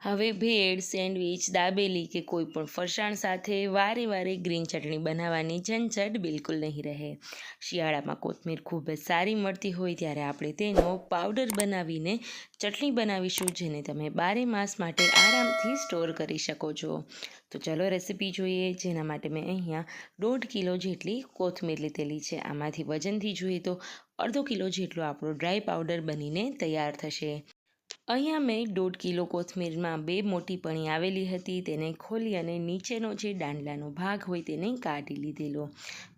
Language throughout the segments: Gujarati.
હવે ભેળ, સેન્ડવિચ, દાબેલી કે કોઈ પણ ફરસાણ સાથે વારે વારે ગ્રીન ચટણી બનાવવાની ઝંઝટ બિલકુલ નહીં રહે. શિયાળામાં કોથમીર ખૂબ જ સારી મળતી હોય ત્યારે આપણે તેનો પાવડર બનાવીને ચટણી બનાવીશું, જેને તમે બારે માસ માટે આરામથી સ્ટોર કરી શકો છો. તો ચલો રેસીપી જોઈએ, જેના માટે મેં અહીંયા દોઢ કિલો જેટલી કોથમીર લીધેલી છે. આમાંથી વજનથી જોઈએ તો અડધો કિલો જેટલો આપણો ડ્રાય પાવડર બનીને તૈયાર થશે. અહીંયા મેં દોઢ કિલો કોથમીરમાં બે મોટી પણી આવેલી હતી, તેને ખોલી અને નીચેનો જે દાંડલાનો ભાગ હોય તેને કાઢી લીધેલો.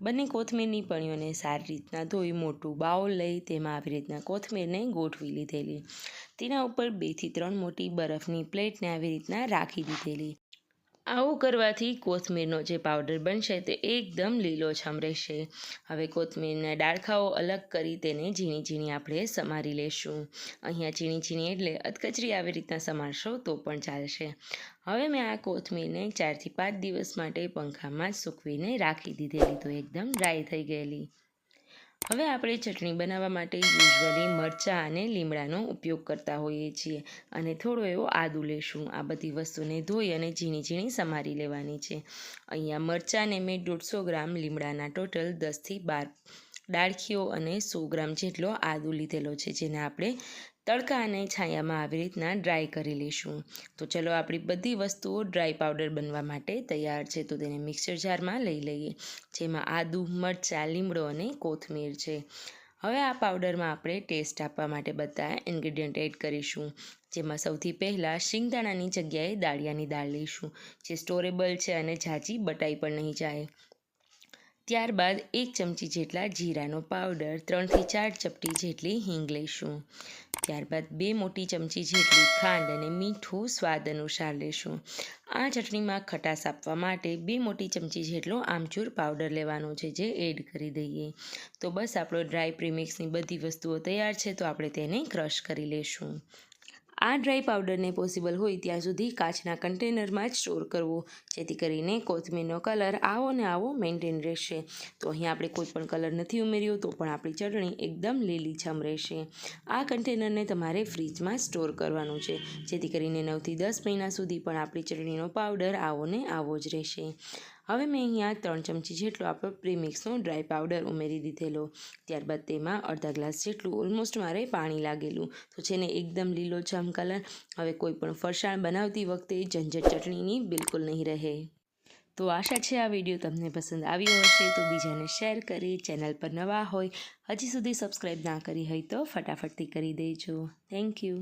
બંને કોથમીરની પણીઓને સારી રીતના ધોઈ મોટું બાઉલ લઈ તેમાં આવી રીતના કોથમીરને ગોઠવી લીધેલી. તેના ઉપર બેથી ત્રણ મોટી બરફની પ્લેટને આવી રીતના રાખી દીધેલી. આવું કરવાથી કોથમીરનો જે પાવડર બનશે તે એકદમ લીલોછમ રહેશે. હવે કોથમીરના ડાળખાઓ અલગ કરી તેને ઝીણી ઝીણી આપણે સમારી લેશું. અહીંયા ઝીણી ઝીણી એટલે અધકચરી આવી રીતના સમારશો તો પણ ચાલશે. હવે મેં આ કોથમીરને ચારથી પાંચ દિવસ માટે પંખામાં સૂકવીને રાખી દીધેલી તો એકદમ ડ્રાય થઈ ગયેલી. હવે આપણે ચટણી બનાવવા માટે યુઝવલી મરચાં અને લીમડાનો ઉપયોગ કરતા હોઈએ છીએ અને થોડો એવો આદુ લેશું. આ બધી વસ્તુને ધોઈ અને ઝીણી ઝીણી સમારી લેવાની છે. અહીંયા મરચાંને મેં દોઢસો ગ્રામ, લીમડાના ટોટલ દસથી બાર ડાળખીઓ અને સો ગ્રામ જેટલો આદુ લીધેલો છે, જેને આપણે તડકા અને છાયામાં આવી રીતના ડ્રાય કરી લઈશું. તો ચલો આપણી બધી વસ્તુઓ ડ્રાય પાવડર બનવા માટે તૈયાર છે. તો તેને મિક્સર જારમાં લઈ લઈએ, જેમાં આદુ, મરચાં, લીમડો અને કોથમીર છે. હવે આ પાવડરમાં આપણે ટેસ્ટ આપવા માટે બધા ઇન્ગ્રીડિયન્ટ એડ કરીશું. જેમાં સૌથી પહેલાં શિંગદાણાની જગ્યાએ દાળિયાની દાળ લઈશું, જે સ્ટોરેબલ છે અને ઝાજી બટાઈ પણ નહીં જાય. ત્યારબાદ એક ચમચી જેટલા જીરાનો પાવડર, ત્રણથી ચાર ચપટી જેટલી હિંગ લઈશું. ત્યારબાદ બે મોટી ચમચી જેટલી ખાંડ અને મીઠું સ્વાદ અનુસાર લેશું. આ ચટણીમાં ખટાશ આપવા માટે બે મોટી ચમચી જેટલો આમચૂર પાવડર લેવાનો છે, જે એડ કરી દઈએ. તો બસ આપણો ડ્રાય પ્રીમિક્સની બધી વસ્તુઓ તૈયાર છે, તો આપણે તેને ક્રશ કરી લેશું. આ ડ્રાય પાવડરને પોસિબલ હોય ત્યાં સુધી કાચના કન્ટેનરમાં જ સ્ટોર કરવો, જેથી કરીને કોથમીરનો કલર આવો ને આવો મેન્ટેન રહેશે. તો અહીં આપણે કોઈ પણ કલર નથી ઉમેર્યો, તો પણ આપણી ચટણી એકદમ લીલીછમ રહેશે. આ કન્ટેનરને તમારે ફ્રીજમાં સ્ટોર કરવાનું છે, જેથી કરીને નવથી દસ મહિના સુધી પણ આપણી ચટણીનો પાવડર આવો ને આવો જ રહેશે. હવે મેં અહીંયા ત્રણ ચમચી જેટલો આપણો પ્રીમિક્સનો ડ્રાય પાવડર ઉમેરી દીધેલો. ત્યારબાદ તેમાં અડધા ગ્લાસ જેટલું ઓલમોસ્ટ મારે પાણી લાગેલું. તો છે ને એકદમ લીલોછમ કલર હવે કોઈ પણ ફરસાણ બનાવતી વખતે ઝંઝટ ચટણીની બિલકુલ નહીં રહે. તો આશા છે આ વીડિયો તમને પસંદ આવ્યો હશે તો બીજાને શેર કરી, ચેનલ પર નવા હોય, હજી સુધી સબસ્ક્રાઈબ ના કરી હોય તો ફટાફટથી કરી દેજો. Thank you